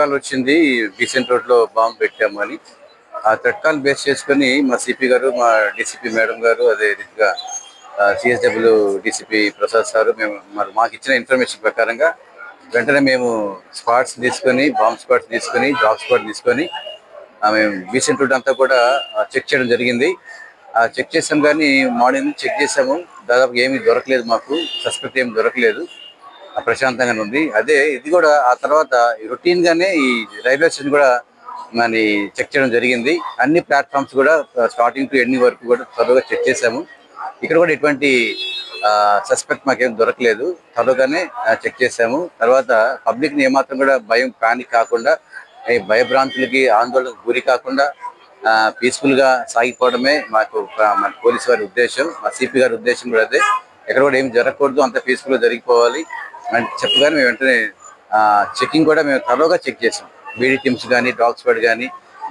తట్కాల్ వచ్చింది బీసెంట్ రోడ్లో bomb bomb పెట్టామని ఆ తట్కాల్ బేస్ చేసుకొని మా సిపి గారు మా డీసీపీ మేడం గారు అదే రీతిగా సిఎస్డబ్ల్యూ డీసీపీ ప్రసాద్ సార్ మేము మరి మాకు ఇచ్చిన ఇన్ఫర్మేషన్ ప్రకారంగా వెంటనే మేము స్పాట్స్ తీసుకొని బాంబ్ స్పాట్స్ తీసుకొని డ్రాప్ స్పాట్ తీసుకొని మేము బీసెంట్ రోడ్ అంతా కూడా చెక్ చేయడం జరిగింది. ఆ చెక్ చేసాం కానీ మార్నింగ్ చెక్ చేసాము. దాదాపు ఏమీ దొరకలేదు మాకు సస్పెక్ట్ ఏమి దొరకలేదు. ప్రశాంతంగానే ఉంది. అదే ఇది కూడా ఆ తర్వాత రొటీన్ గానే ఈ రైల్వే స్టేషన్ కూడా మరి చెక్ చేయడం జరిగింది. అన్ని ప్లాట్ఫామ్స్ కూడా స్టార్టింగ్ టు ఎండింగ్ వరకు కూడా త్వరగా చెక్ చేసాము ఇక్కడ కూడా ఎటువంటి సస్పెక్ట్ మాకేం దొరకలేదు. త్వరగానే చెక్ చేసాము తర్వాత పబ్లిక్ని ఏమాత్రం కూడా భయం ప్యానిక్ కాకుండా భయభ్రాంతులకి ఆందోళనకు గురి కాకుండా పీస్ఫుల్గా సాగిపోవడమే మాకు మన పోలీసు వారి ఉద్దేశం మా సిపి గారి ఉద్దేశం కూడా అదే. ఎక్కడ కూడా ఏమి జరగకూడదు అంత పీస్ఫుల్గా జరిగిపోవాలి. చెప్పగానే మేము వెంటనే చెకింగ్ కూడా మేము త్వరగా చెక్ చేసాం. బీడీ టీమ్స్ కానీ డాగ్స్ స్క్వాడ్ కానీ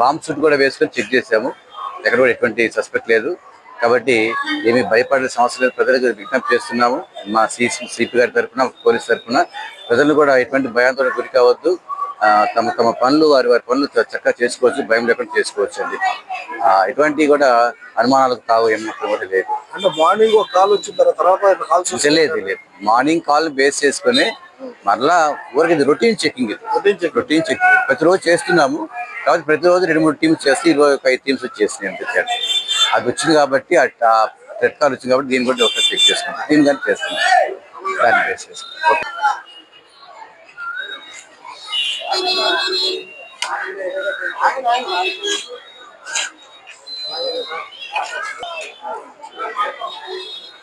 బాంబ్ సూట్ కూడా వేసుకొని చెక్ చేసాము. ఎక్కడ కూడా ఎటువంటి సస్పెక్ట్ లేదు. కాబట్టి ఏమీ భయపడాల్సిన అవసరం లేదు. ప్రజలకు విజ్ఞప్తి చేస్తున్నాము. మా సిపి గారి తరఫున పోలీస్ తరఫున ప్రజలు కూడా ఎటువంటి భయాందోళన గురి కావద్దు. తమ తమ పనులు వారి వారి పనులు చక్కగా చేసుకోవచ్చు. భయం లేకుండా చేసుకోవచ్చు అండి. ఎటువంటి కూడా అనుమానాలకు కావు ఏమాత్రం కూడా లేదు. అంటే మార్నింగ్ ఒక కాల్ వచ్చిన తర్వాత కాల్స్ తెలియదు లేదు మార్నింగ్ కాల్ బేస్ చేసుకుని మరలా ఊరికి ఇది రొటీన్ చెకింగ్ ఇది. Routine checking. ప్రతిరోజు చేస్తున్నాము. కాబట్టి ప్రతిరోజు రెండు మూడు టీమ్స్ చేస్తే ఇరవై ఒక ఐదు టీమ్స్ వచ్చేసినాయి అంతే. అది వచ్చింది కాబట్టి ఆ రెడ్ కాల్ వచ్చింది కాబట్టి దీన్ని కూడా ఒకసారి చెక్ చేసుకుంటాం దీన్ని కానీ చేస్తున్నాం దాన్ని బేస్ చేసుకుంటాం ఓకే.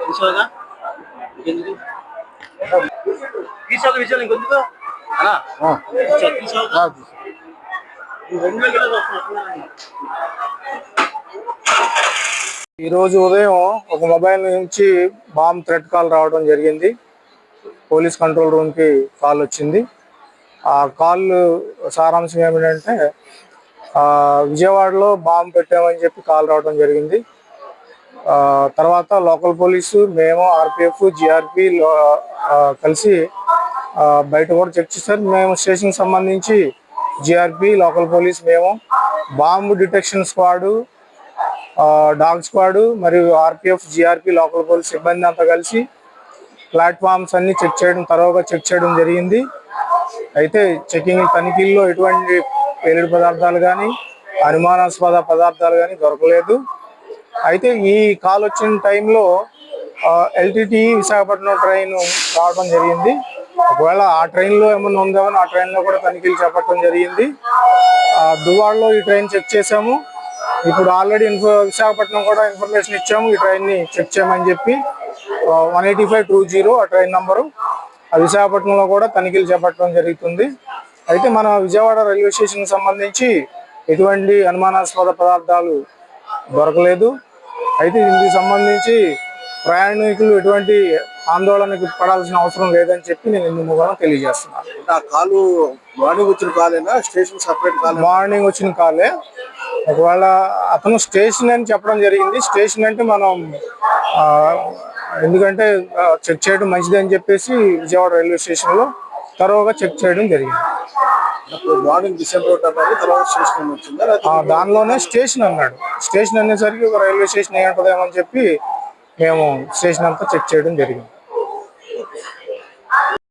తీసుకోగా ఎందుకు? తీసుకోక విషయాలు ఇంకొందుకు అలా తీసుకోగా రెండు వేల ఈ రోజు ఉదయం ఒక మొబైల్ నుంచి బాంబ్ థ్రెట్ కాల్ రావడం జరిగింది. పోలీస్ కంట్రోల్ రూమ్కి కాల్ వచ్చింది. ఆ కాల్ సారాంశం ఏమిటంటే విజయవాడలో బాంబ్ పెట్టామని చెప్పి కాల్ రావడం జరిగింది. తర్వాత లోకల్ పోలీసు మేము ఆర్పిఎఫ్ జిఆర్పి కలిసి బయట కూడా చెక్ చేశారు. మేము స్టేషన్ సంబంధించి జిఆర్పి లోకల్ పోలీస్ మేము bomb detection squad dog squad మరియు ఆర్పిఎఫ్ జిఆర్పి లోకల్ పోలీస్ సిబ్బంది అంతా కలిసి ప్లాట్ఫామ్స్ అన్ని చెక్ చేయడం తర్వాత చెక్ చేయడం జరిగింది. అయితే చెకింగ్ తనిఖీల్లో ఎటువంటి పేలుడు పదార్థాలు కానీ అనుమానాస్పద పదార్థాలు కానీ దొరకలేదు. అయితే ఈ కాల్ వచ్చిన టైంలో ఎల్టీటీ విశాఖపట్నం ట్రైన్ రావడం జరిగింది. ఒకవేళ ఆ ట్రైన్లో ఏమన్నా ఉందేమో ఆ ట్రైన్లో కూడా తనిఖీలు చేపట్టడం జరిగింది. దువాడలో ఈ ట్రైన్ చెక్ చేసాము ఇప్పుడు ఆల్రెడీ ఇన్ఫో విశాఖపట్నం కూడా ఇన్ఫర్మేషన్ ఇచ్చాము ఈ ట్రైన్ని చెక్ చేయమని చెప్పి. One eighty five two zero ఆ ట్రైన్ నంబరు. ఆ విశాఖపట్నంలో కూడా తనిఖీలు చేపట్టడం జరుగుతుంది. అయితే మన విజయవాడ రైల్వే స్టేషన్కి సంబంధించి ఎటువంటి అనుమానాస్పద పదార్థాలు దొరకలేదు. అయితే దీనికి సంబంధించి ప్రయాణికులు ఎటువంటి ఆందోళనకు పడాల్సిన అవసరం లేదని చెప్పి నేను ఇందు మూలంగా తెలియజేస్తున్నాను. ఆ కాలు మార్నింగ్ వచ్చిన కాలేనా? స్టేషన్ సపరేట్ కాల్ మార్నింగ్ వచ్చిన కాలే. ఒకవేళ అతను స్టేషన్ అని చెప్పడం జరిగింది. స్టేషన్ అంటే మనం ఎందుకంటే చెక్ చేయడం మంచిది అని చెప్పేసి విజయవాడ రైల్వే స్టేషన్లో తరోగా చెక్ చేయడం జరిగింది. మార్నింగ్ డిసెంబర్ తర్వాత స్టేషన్ వచ్చింది. ఆ, దానిలోనే స్టేషన్ అన్నాడు. స్టేషన్ అనేసరికి ఒక రైల్వే స్టేషన్ ఏంటదేమో అని చెప్పి మేము స్టేషన్ అంతా చెక్ చేయడం జరిగింది.